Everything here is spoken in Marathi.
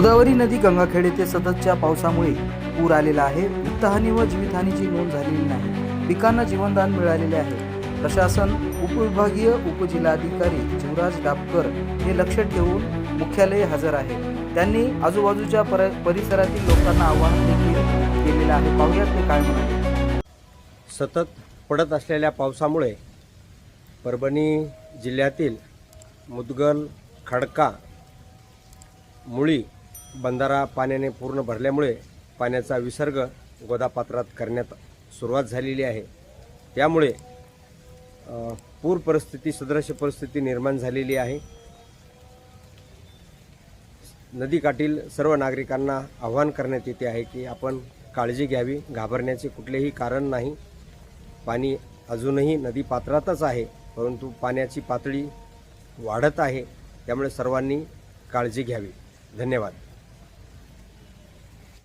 गोदावरी नदी गंगाखेड येथे सततच्या पावसामुळे पूर आलेला आहे. वित्तहानी व जीवितहानीची नोंद झालेली नाही. पिकांना जीवनदान मिळालेले आहे. प्रशासन उपविभागीय उपजिल्हाधिकारी शिवराज डापकर हे लक्ष ठेवून मुख्यालय हजर आहे. त्यांनी आजूबाजूच्या पर परिसरातील लोकांना आवाहन देखील केलेलं आहे. पाहुयात ते काय म्हणाले. सतत पडत असलेल्या पावसामुळे परभणी जिल्ह्यातील मुदगल खडका मुळी बंधारा पाण्याने पूर्ण भरल्यामुळे पाण्याचा विसर्ग गोदापात्रात करण्यात सुरुवात झालेली आहे. त्यामुळे पूर परिस्थिती सदृश परिस्थिती निर्माण झालेली आहे. नदीकाठील सर्व नागरिकांना आवाहन करण्यात येते आहे की आपण काळजी घ्यावी घाबरण्याचे कुठलेही कारण नाही. पाणी अजूनही नदी पात्रातच आहे परंतु पाण्याची पातळी वाढत आहे त्यामुळे सर्वांनी काळजी घ्यावी. धन्यवाद.